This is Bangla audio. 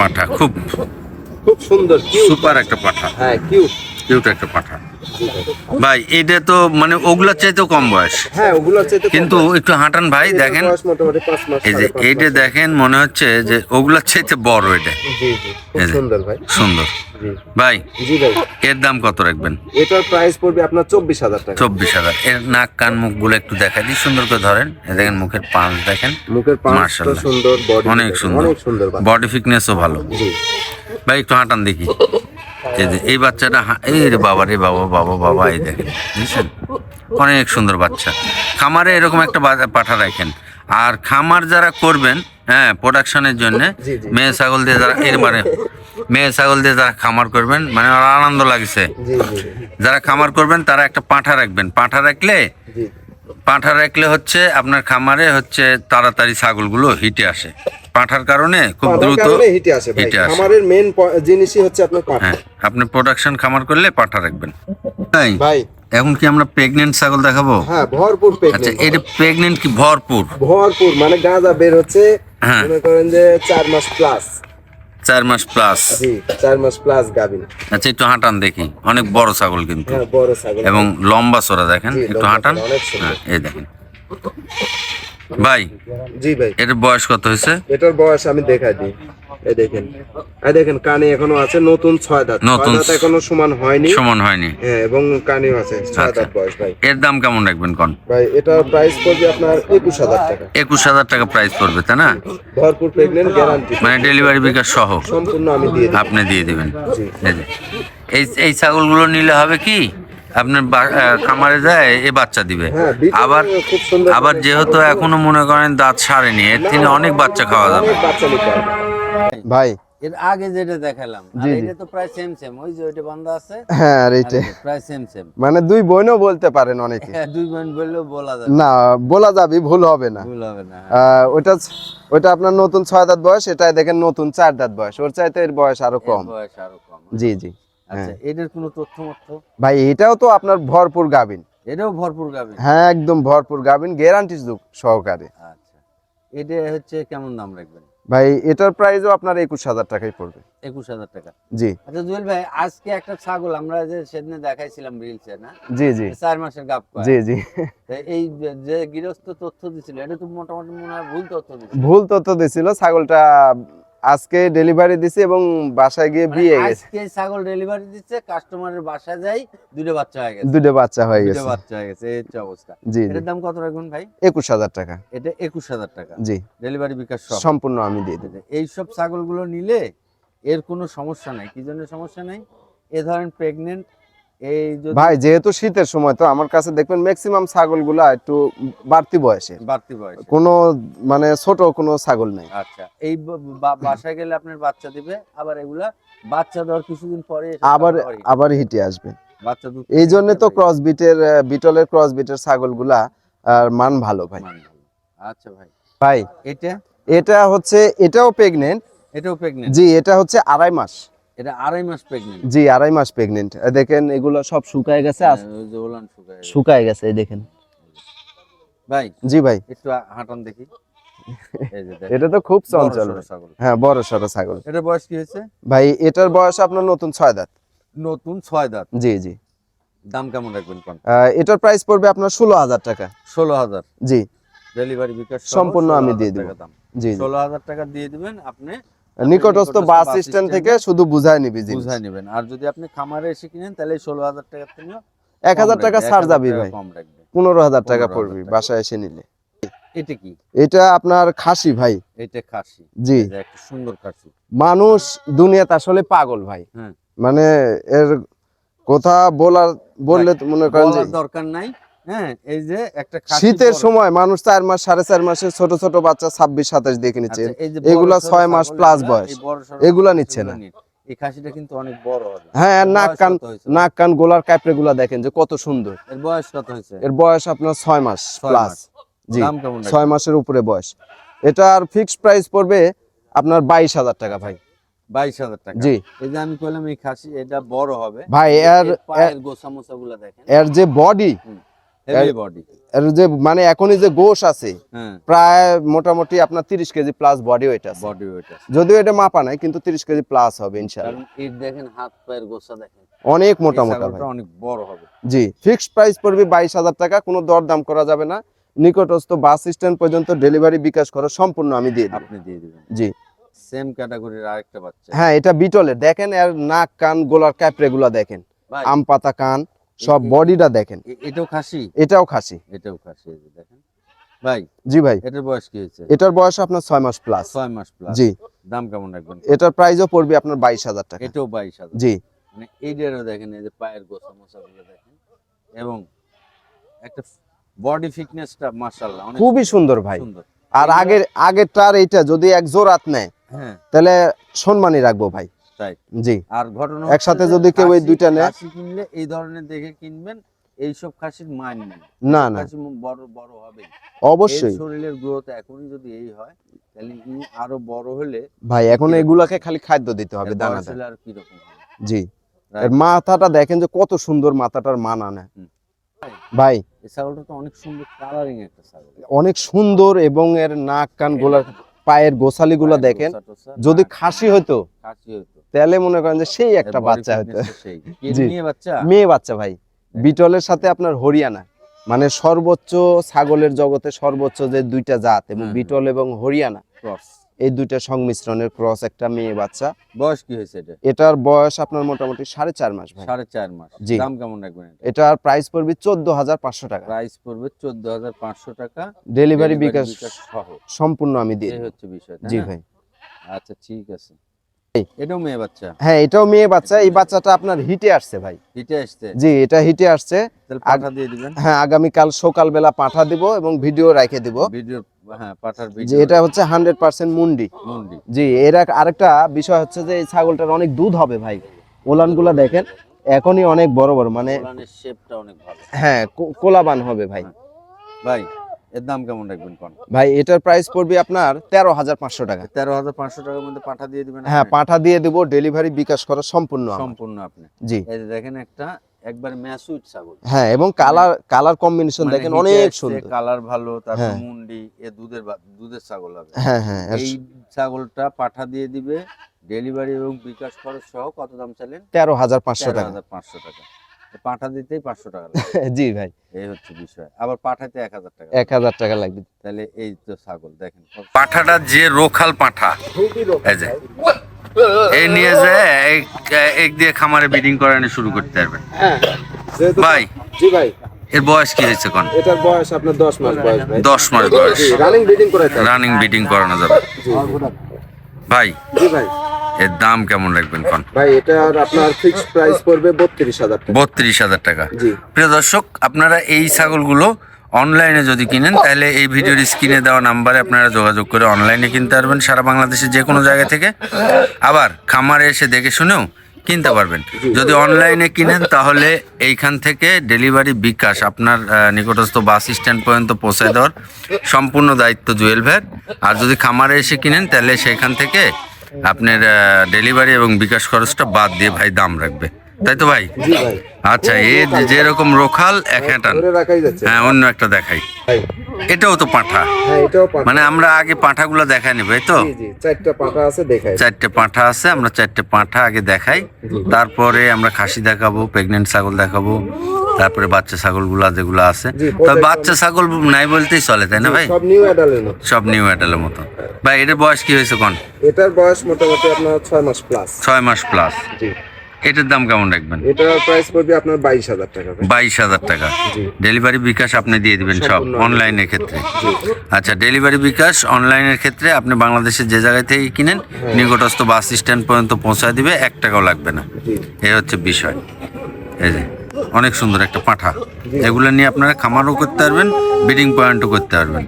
পাঠা খুব খুব সুন্দর সুপার একটা পাঠা। হ্যাঁ কিউট কিউট একটা পাঠা। ভাই এটা তো মানে ওগুলোর চাইতেও কম বয়স। হ্যাঁ চাইতে কিন্তু একটু হাঁটান ভাই দেখেন। এই যে এইটা দেখেন মনে হচ্ছে যে ওগুলার চাইতে বড় এটা। সুন্দর ভাই। সুন্দর। ভাই জি ভাই। এর দাম কত রাখবেন? এটার প্রাইস পড়বে আপনার চব্বিশ হাজার টাকা। চব্বিশ হাজার। এর নাক কান মুখগুলো একটু দেখা দিই সুন্দর করে ধরেন। দেখেন মুখের পাঁচ দেখেন। মুখের পাঁচ মাশাআল্লাহ। সুন্দর বডি অনেক সুন্দর। অনেক সুন্দর বডি ফিটনেসও ভালো। ভাই একটু হাঁটান দেখি। এই বাচ্চাটা এই রে বাবা রে বাবা বাবা বাবা এই দেখেন বুঝছেন? অনেক সুন্দর বাচ্চা। খামারে এরকম একটা পাঠা রাখেন। আর খামার যারা করবেন হ্যাঁ প্রোডাকশনের জন্য। মেয়ে ছাগল দিয়ে যারা এর মানে মেয়ে ছাগল দিয়ে যারা খামার করবেন মানে আনন্দ লাগছে। যারা খামার করবেন তারা একটা পাঁঠা রাখবেন। পাঁঠা রাখলে পাঁঠা রাখলে হচ্ছে আপনার খামারে হচ্ছে তাড়াতাড়ি ছাগলগুলো হিটে আসে। পাঁঠার কারণে খুব দ্রুত হিটে আসে ভাই। খামারের মেন জিনিসই হচ্ছে আপনার পাঠা। হ্যাঁ আপনি প্রোডাকশন খামার করলে পাঠা রাখবেন। তাই? ভাই। এখন কি আমরা প্রেগনেন্ট ছাগল দেখাবো? হ্যাঁ ভরপুর আচ্ছা এটা প্রেগনেন্ট কি ভরপুর? ভরপুর মানে গাঁজা বের হচ্ছে হ্যাঁ। মনে করেন যে চার মাস প্লাস চার মাস প্লাস জি চার মাস প্লাস গাবিন আচ্ছা একটু হাঁটান দেখি। অনেক বড় ছাগল কিন্তু। হ্যাঁ বড় ছাগল। এবং লম্বা চড়া দেখেন একটু হাঁটান। হ্যাঁ এই দেখেন। ভাই জি ভাই। এটার বয়স কত হয়েছে? এটার বয়স আমি দেখাই দিই। এই দেখেন। এই দেখেন কানে এখনও আছে নতুন ছয় দাঁত। নতুন। এখনও সমান হয়নি। সমান হয়নি। হ্যাঁ এবং কানেও আছে ছয় আচ্ছা। দাঁত বয়স ভাই। এর দাম কেমন রাখবেন কোন? ভাই এটার প্রাইস পড়বে আপনার একুশ হাজার টাকা। একুশ হাজার টাকা প্রাইস পড়বে তাই না? ভরপুর প্রেগনেন্ট গ্যারান্টি মানে ডেলিভারি বিকাশ সহ। সম্পূর্ণ আমি দিয়ে দিই। আপনি দিয়ে দিবেন। এই এই ছাগলগুলো নিলে হবে কি? আপনার খামারে যায় এ বাচ্চা দিবে। হ্যাঁ, আবার আবার যেহেতু এখনও মনে করেন দাঁত সারেনি এর থেকে অনেক বাচ্চা খাওয়া যাবে। ভাই। এর আগে যেটা দেখালাম। এটা তো প্রায় সেম সেম ওই যে ওইটা বান্ধা আছে হ্যাঁ আর এইটা। প্রায় সেম সেম মানে দুই বোনও বলতে পারেন অনেকে। হ্যাঁ দুই বোন বললেও বলা যাবে। না বলা যাবে ভুল হবে না। ভুল হবে না আহ, ওইটা ওইটা আপনার নতুন ছয় দাঁত বয়স এটা দেখেন নতুন চার দাঁত বয়স। ওর চাইতে এর বয়স আরও কম। বয়স আরও কম। জি জি। আচ্ছা এটার কোনো তথ্য ভাই এটাও তো আপনার ভরপুর গাবিন এটাও ভরপুর গাবে হ্যাঁ একদম ভরপুর গাবিন গ্যারান্টি সহকারে। আচ্ছা এটা হচ্ছে কেমন দাম রাখবেন? ভাই এটার প্রাইসও আপনার একুশ হাজার টাকাই পড়বে। একুশ হাজার টাকা? জি। আচ্ছা জুয়েল ভাই আজকে একটা ছাগল আমরা যে সেদিনে দেখাইছিলাম রিলসে না? জি জি। চার মাসের গাপ জি জি। এই যে- যে গৃহস্থ তথ্য দিছিল এটা তো মোটামুটি মনে হয় ভুল তথ্য দিছিল। ভুল তথ্য দিছিল ছাগলটা আজকে ডেলিভারি দিছি এবং বাসায় গিয়ে মানে বিয়ে গেছে। আজকে ছাগল ডেলিভারি দিচ্ছে কাস্টমারের বাসায় যাই দুটো বাচ্চা হয়ে গেছে। দুটো বাচ্চা হয়ে দুটো গেছে। বাচ্চা হয়ে গেছে এই অবস্থা। জি এটার দাম কত রাখুন ভাই? একুশ হাজার টাকা। এটা একুশ হাজার টাকা। জি। ডেলিভারি বিকাশ সহ। সম্পূর্ণ আমি দিয়ে দেবো। এইসব ছাগলগুলো নিলে এর কোনো সমস্যা নাই। কি জন্য সমস্যা নাই? এ ধরেন প্রেগনেন্ট এই ভাই যেহেতু শীতের সময় তো আমার কাছে দেখবেন ম্যাক্সিমাম ছাগলগুলা একটু বাড়তি বয়সে বাড়তি বয়স কোনো মানে ছোট কোনো ছাগল নেই। আচ্ছা এই বাসায় গেলে আপনার বাচ্চা দিবে আবার এগুলা বাচ্চা দেওয়ার কিছুদিন পরে আবার আবার হিটে আসবে। বাচ্চা এই জন্য তো ক্রস বিটের বিটলের ক্রস বিটের ছাগলগুলা আর মান ভালো ভাই। আচ্ছা ভাই। ভাই এটা? এটা হচ্ছে এটাও প্রেগনেন্ট এটাও প্রেগনেন্ট জি এটা হচ্ছে আড়াই মাস। এটা আড়াই মাস প্রেগনেন্ট জি আড়াই মাস প্রেগনেন্ট দেখেন এগুলো সব শুকায় গেছে ওলান শুকায় গেছে। শুকায় গেছে এই দেখেন। ভাই জি ভাই। একটু হাঁটান দেখি। এটা তো খুব চঞ্চল। হ্যাঁ বড় সড়ো ছাগল। এটার বয়স কি হয়েছে? ভাই এটার বয়স আপনার নতুন ছয় দাঁত। নতুন ছয় দাঁত। জি জি। দাম কেমন রাখবেন এটার প্রাইস পড়বে আপনার ষোলো হাজার টাকা। ষোলো হাজার। জি। ডেলিভারি বিকাশ সম্পূর্ণ আমি দিয়ে দিব। জি। ষোলো হাজার টাকা দিয়ে দিবেন আপনি নিকটস্থ বাস স্ট্যান্ড থেকে শুধু বুঝায় নিবি বুঝাই নেবেন আর যদি আপনি খামারে এসে কিনেন তাহলে ষোলো হাজার টাকা থেকে এক হাজার টাকা ছাড় যাবি ভাই। পনেরো হাজার টাকা পড়বি বাসায় এসে নিলে। এটা কি? এটা আপনার খাসি ভাই। এটা খাসি। জি। একটা সুন্দর খাসি। মানুষ দুনিয়াতে আসলে পাগল ভাই। হ্যাঁ। মানে এর কথা বলার বললে তো মনে করেন দরকার নাই। হ্যাঁ এই যে একটা শীতের সময় মানুষ চার মাস সাড়ে চার মাসে ছোট ছোট বাচ্চা ছাব্বিশ সাতাশ দেখে নিচ্ছে। আচ্ছা, যে এগুলা ছয় মাস প্লাস বয়স। এগুলা নিচ্ছে না। এই খাসিটা কিন্তু অনেক বড় হ্যাঁ নাক কান নাক কান গোলার কাপড়ে গুলা দেখেন যে কত সুন্দর। এর বয়স কত হয়েছে? এর বয়স আপনার ছয় মাস ছয় প্লাস জি ছয় মাসের উপরে বয়স। এটার ফিক্সড প্রাইস পড়বে আপনার বাইশ হাজার টাকা ভাই। বাইশ হাজার টাকা। জি। এই যে আমি কইলাম এই খাসি এটা বড় হবে। ভাই এর এর গোসা মোসা গুলা দেখেন। এর যে বডি যে মানে এখনই যে গোশ আছে হ্যাঁ। প্রায় মোটামুটি আপনার তিরিশ কেজি প্লাস বডি ওয়েট আছে। বডি ওয়েট আছে। যদিও এটা মাপা নাই কিন্তু তিরিশ কেজি প্লাস হবে দেখেন হাত পায়ের গোছা দেখেন। অনেক মোটা মোটা অনেক বড় হবে। জি ফিক্সড প্রাইস পড়বে বাইশ হাজার টাকা কোনো দরদাম করা যাবে না। নিকটস্থ বাস স্ট্যান্ড পর্যন্ত ডেলিভারি বিকাশ খরচ সম্পূর্ণ আমি দিয়ে দেব। আপনি দিয়ে দিবেন। জি। সেম ক্যাটাগরির আরেকটা বাচ্চা। হ্যাঁ এটা বিটলের দেখেন এর নাক কান গোলার ক্যাপড়ে গুলা দেখেন। আম পাতা কান। সব বডিটা দেখেন। এটাও খাসি? এটাও খাসি। এটাও খাসি দেখেন। ভাই জি ভাই। এটার বয়স কি হয়েছে? এটার বয়স আপনার ছয় মাস প্লাস ছয় মাস প্লাস জি। দাম কেমন রাখবেন? এটার প্রাইসও পড়বে আপনার বাইশ হাজার টাকা। এটাও বাইশ হাজার। জি। মানে এইটারও দেখেন এই যে পায়ের গোছা মোছা গুলো দেখেন। এবং একটা বডি ফিটনেসটা মাশাআল্লাহ অনেক খুবই সুন্দর। ভাই। সুন্দর। আর আগের আগেরটার এইটা যদি এক জোড়াত নেয় হ্যাঁ। তাহলে সম্মানই রাখব ভাই। তাই? জি। আর ঘটনা একসাথে যদি কেউ এই দুইটা নেয়- কিনলে এই ধরনের দেখে কিনবেন এইসব খাসির মান না না। খাসি বড় বড় হবে। অবশ্যই। শরীরের গ্রোথ এখনই যদি এই হয় তাহলে আরও বড় হলে ভাই এখন এগুলাকে খালি খাদ্য দিতে হবে দানা আর কীরকম হবে? জি। মাথাটা দেখেন যে কত সুন্দর মাথাটার মান আনে। ভাই। এই ছাগলটা তো অনেক সুন্দর কালারিং একটা ছাগল। অনেক সুন্দর এবং এর নাক কান গোলার পায়ের গোসালি গুলো পায়ের দেখেন। যদি খাসি হতো খাসি হতো তাহলে মনে করেন যে সেই একটা বাচ্চা হতো fitness তো সেই। কি জি। নিয়ে বাচ্চা? মেয়ে বাচ্চা ভাই। বিটলের সাথে আপনার হরিয়ানা। মানে সর্বোচ্চ ছাগলের জগতে সর্বোচ্চ যে দুইটা জাত এবং বিটল এবং হরিয়ানা এই দুইটা সংমিশ্রণের ক্রস একটা মেয়ে বাচ্চা। বয়স কি হয়েছে এটা? এটার বয়স আপনার মোটামুটি সাড়ে চার মাস ভাই। সাড়ে চার মাস। জি। দাম কেমন রাখবেন এটা? এটার প্রাইস পড়বে চোদ্দ হাজার পাঁচশো টাকা। প্রাইস পড়বে চোদ্দ হাজার পাঁচশো টাকা। ডেলিভারি বিকাশ সহ। সম্পূর্ণ আমি দিয়ে এই হচ্ছে বিষয় জি ভাই। আচ্ছা ঠিক আছে। এটাও মেয়ে বাচ্চা? হ্যাঁ এটাও মেয়ে বাচ্চা। এই বাচ্চাটা আপনার হিটে আসছে ভাই। হিটে আসছে? জি এটা হিটে আসছে। পাঠা দিয়ে দিবেন। হ্যাঁ আগামীকাল সকালবেলা পাঠা দিব এবং ভিডিও রেখে দিব। ভিডিও হ্যাঁ পাঠার যে ভিডিও। এটা হচ্ছে হান্ড্রেড পার্সেন্ট মুন্ডি। মুন্ডি। জি এর আরেকটা বিষয় হচ্ছে যে এই ছাগলটার অনেক দুধ হবে ভাই। ওলানগুলা দেখেন এখনই অনেক বড় বড় মানে শেপটা অনেক ভালো। হ্যাঁ কোলাবান হবে ভাই। ভাই এর দাম কেমন রাখবেন কোন? ভাই এটার প্রাইস পড়বে আপনার তেরো হাজার পাঁচশো টাকা। তেরো হাজার পাঁচশো টাকার মধ্যে পাঠা দিয়ে দিবেন হ্যাঁ পাঠা দিয়ে দেবো ডেলিভারি বিকাশ করা সম্পূর্ণ সম্পূর্ণ আপনি। জি। এই দেখেন একটা একবার ম্যাসুইট ছাগল। হ্যাঁ এবং কালার কালার কম্বিনেশন মানে দেখেন অনেক সুন্দর। কালার ভালো তারপর হ্যাঁ। মুন্ডি এ দুধের দুধের ছাগল হবে। হ্যাঁ হ্যাঁ এই ছাগলটা পাঠা দিয়ে দিবে ডেলিভারি এবং বিকাশ খরচ সহ কত দাম চাইলেন? তেরো হাজার পাঁচশো টাকা। পাঁচশো টাকা। পাঠা দিতেই পাঁচশো টাকা জি ভাই। এই হচ্ছে বিষয়। আবার পাঠাতে এক হাজার টাকা এক হাজার টাকা লাগবে। তাহলে এই তো ছাগল দেখেন। পাঠাটা যে রোখাল পাঠা। এই নিয়ে যে এক- এক দিয়ে খামারে বিডিং করানো শুরু করতে পারবেন ভাই জি ভাই। এর বয়স কি হয়েছে কোন? এটার বয়স আপনার দশ মাস বয়স ভাই। দশ মাস বয়স। রানিং ব্রিডিং করাইতে রানিং বিডিং করানো যাবে। ভাই জি ভাই। এর দাম কেমন রাখবেন কোন? ভাই এটার আপনার ফিক্সড প্রাইস পড়বে বত্রিশ হাজার টাকা। বত্রিশ হাজার টাকা। জি। প্রিয় দর্শক আপনারা এই ছাগলগুলো অনলাইনে যদি কিনেন তাহলে এই ভিডিওর স্ক্রিনে দেওয়া নাম্বারে আপনারা যোগাযোগ করে অনলাইনে কিনতে পারবেন। সারা বাংলাদেশের যে কোনো জায়গা থেকে। আবার খামারে এসে দেখে শুনেও কিনতে পারবেন। যদি অনলাইনে কিনেন তাহলে এইখান থেকে ডেলিভারি বিকাশ আপনার নিকটস্থ বাস স্ট্যান্ড পর্যন্ত পৌঁছে দেওয়ার সম্পূর্ণ দায়িত্ব জুয়েল ভ্যাট আর যদি খামারে এসে কিনেন তাহলে সেখান থেকে আপনার ডেলিভারি এবং বিকাশ খরচটা বাদ দিয়ে ভাই দাম রাখবে। তাই তো ভাই? আচ্ছা এ যে- যেরকম রোখাল এক হ্যাটান যাচ্ছে। হ্যাঁ অন্য একটা দেখাই। এটাও তো পাঁঠা। হ্যাঁ মানে আমরা আগে পাঁঠাগুলো দেখাই নি ভাই তো? চারটা পাঠা আছে দেখাই। চারটে পাঁঠা আছে আমরা চারটে পাঁঠা আগে দেখাই। তারপরে আমরা খাসি দেখাবো প্রেগনেন্ট ছাগল দেখাবো। তারপরে বাচ্চা ছাগলগুলো যেগুলো আছে। তবে বাচ্চা ছাগল নাই বলতেই চলে তাই না ভাই? সব নিউ অ্যাডালের মতো। সব নিউ অ্যাডালের মতো। ভাই এটার বয়স কি হয়েছে কোন? এটার বয়স মোটামুটি আপনার ছয় মাস প্লাস ছয় মাস প্লাস জি। এটার দাম কেমন রাখবেন? এটার প্রাইস পড়বে আপনার বাইশ হাজার টাকা। বাইশ হাজার টাকা। জি। ডেলিভারি বিকাশ আপনি দিয়ে দিবেন সব অনলাইনের ক্ষেত্রে। আচ্ছা ডেলিভারি বিকাশ অনলাইনের ক্ষেত্রে আপনি বাংলাদেশের যে জায়গায় থেকে কিনেন নিকটস্থ বাস স্ট্যান্ড পর্যন্ত পৌঁছায় দিবে এক টাকাও লাগবে না। জি। এই হচ্ছে বিষয়। এই যে অনেক সুন্দর একটা পাঠা। এগুলো নিয়ে আপনারা খামারও করতে পারবেন ব্রিডিং পয়েন্টও করতে পারবেন।